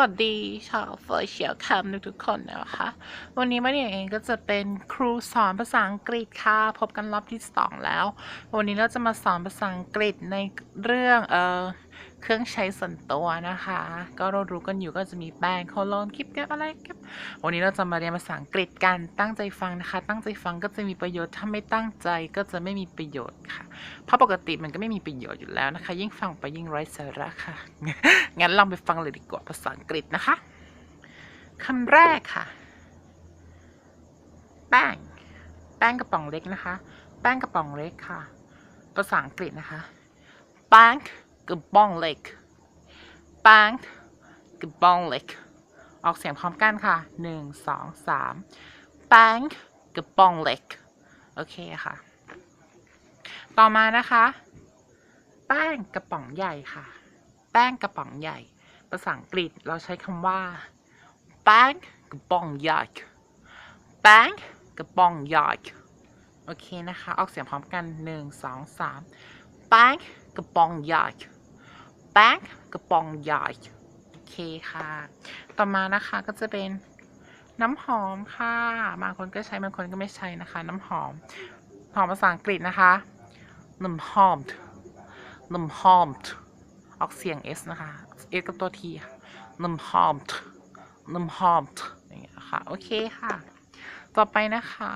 วัสดีชาวเฟอร์เชียลแคมทุกๆคนนะคะ วันนี้มาเนี่ยเองก็จะเป็นครูสอนภาษาอังกฤษค่ะพบกันรอบที่สองแล้ว วันนี้เราจะมาสอนภาษาอังกฤษในเรื่องเอ่อ เครื่องใช้ส่วนตัวนะคะ ก็เรารู้กันอยู่ก็จะมีแป้งโคโลนคลิปแกปอะไรแกปวันนี้เราจะมาเรียนภาษาอังกฤษกันตั้งใจฟังนะคะ ตั้งใจฟังก็จะมีประโยชน์ถ้าไม่ตั้งใจก็จะไม่มีประโยชน์ค่ะ เพราะปกติมันก็ไม่มีประโยชน์อยู่แล้วนะคะ ยิ่งฟังไปยิ่งไร้สาระค่ะงั้นลองไปฟังเลยดีกว่าภาษาอังกฤษนะคะคำแรกค่ะ แป้ง แป้งกระป๋องเล็กนะคะ แป้งกระป๋องเล็กค่ะ ภาษาอังกฤษนะคะแป้ง กระป๋องเล็กแป้งกระป๋องเล็กออกเสียงพร้อมกันค่ะหนึ่งสองสามแป้งกระป๋องเล็กโอเคค่ะ ต่อมานะคะ แป้งกระป๋องใหญ่ค่ะ แป้งกระป๋องใหญ่ ภาษาอังกฤษเราใช้คำว่าแป้งกระป๋องใหญ่แป้งกระป๋องใหญ่โอเคนะคะ ออกเสียงพร้อมกันหนึ่งสองสามแป้งกระป๋องใหญ่ แป้งกระป๋องใหญ่โอเคค่ะ ต่อมานะคะก็จะเป็นน้ำหอมค่ะบางคนก็ใช้บางคนก็ไม่ใช้นะคะ น้ำหอมหอมภาษาอังกฤษนะคะน้ำหอมน้ำหอมออกเสียง S นะคะ S กับตัว T น้ำหอมน้ำหอมอย่างเงี้ยค่ะ โอเคค่ะ ต่อไปนะคะ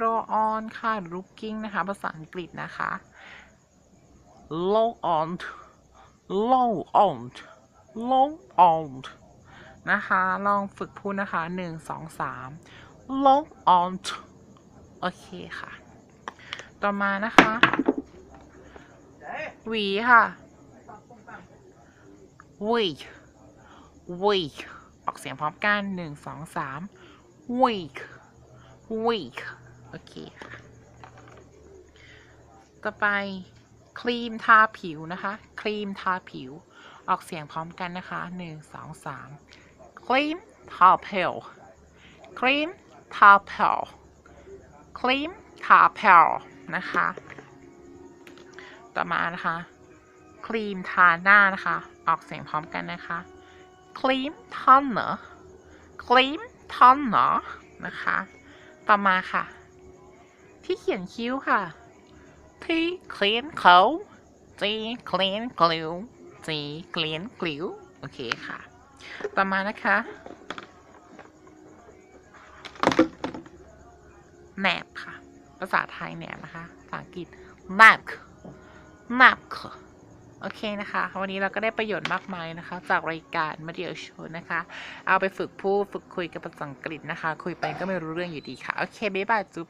roll on ค่ะ looking นะคะ ภาษาอังกฤษนะคะ low on low on low on นะคะ ลองฝึกพูดนะคะหนึ่งสองสาม low on โอเคค่ะ ต่อมานะคะ หวีค่ะ week week ออกเสียงพร้อมกันหนึ่งสองสาม week week โอเคค่ะ ต่อไป ครีมทาผิวนะคะ ครีมทาผิว ออกเสียงพร้อมกันนะคะหนึ่งสองสามครีมทาผิวครีมทาผิวครีมทาผิวนะคะ ต่อมานะคะ ครีมทาหน้านะคะ ออกเสียงพร้อมกันนะคะครีมทอนเนอร์ครีมทอนเนอร์นะคะ ต่อมาค่ะ ที่เขียนคิ้วค่ะ ทีเคลียนเขาจีเคลียนกลิวจีเคลียนกลิวโอเคค่ะ ต่อมานะคะ แนบค่ะ ภาษาไทยแนบนะคะภาษาอังกฤษ map map โอเคนะคะ วันนี้เราก็ได้ประโยชน์มากมายนะคะ จากรายการมาเดียวโชว์นะคะ เอาไปฝึกพูดฝึกคุยกับภาษาอังกฤษนะคะ คุยไปก็ไม่รู้เรื่องอยู่ดีค่ะ โอเค บ๊ายบายจุ๊บ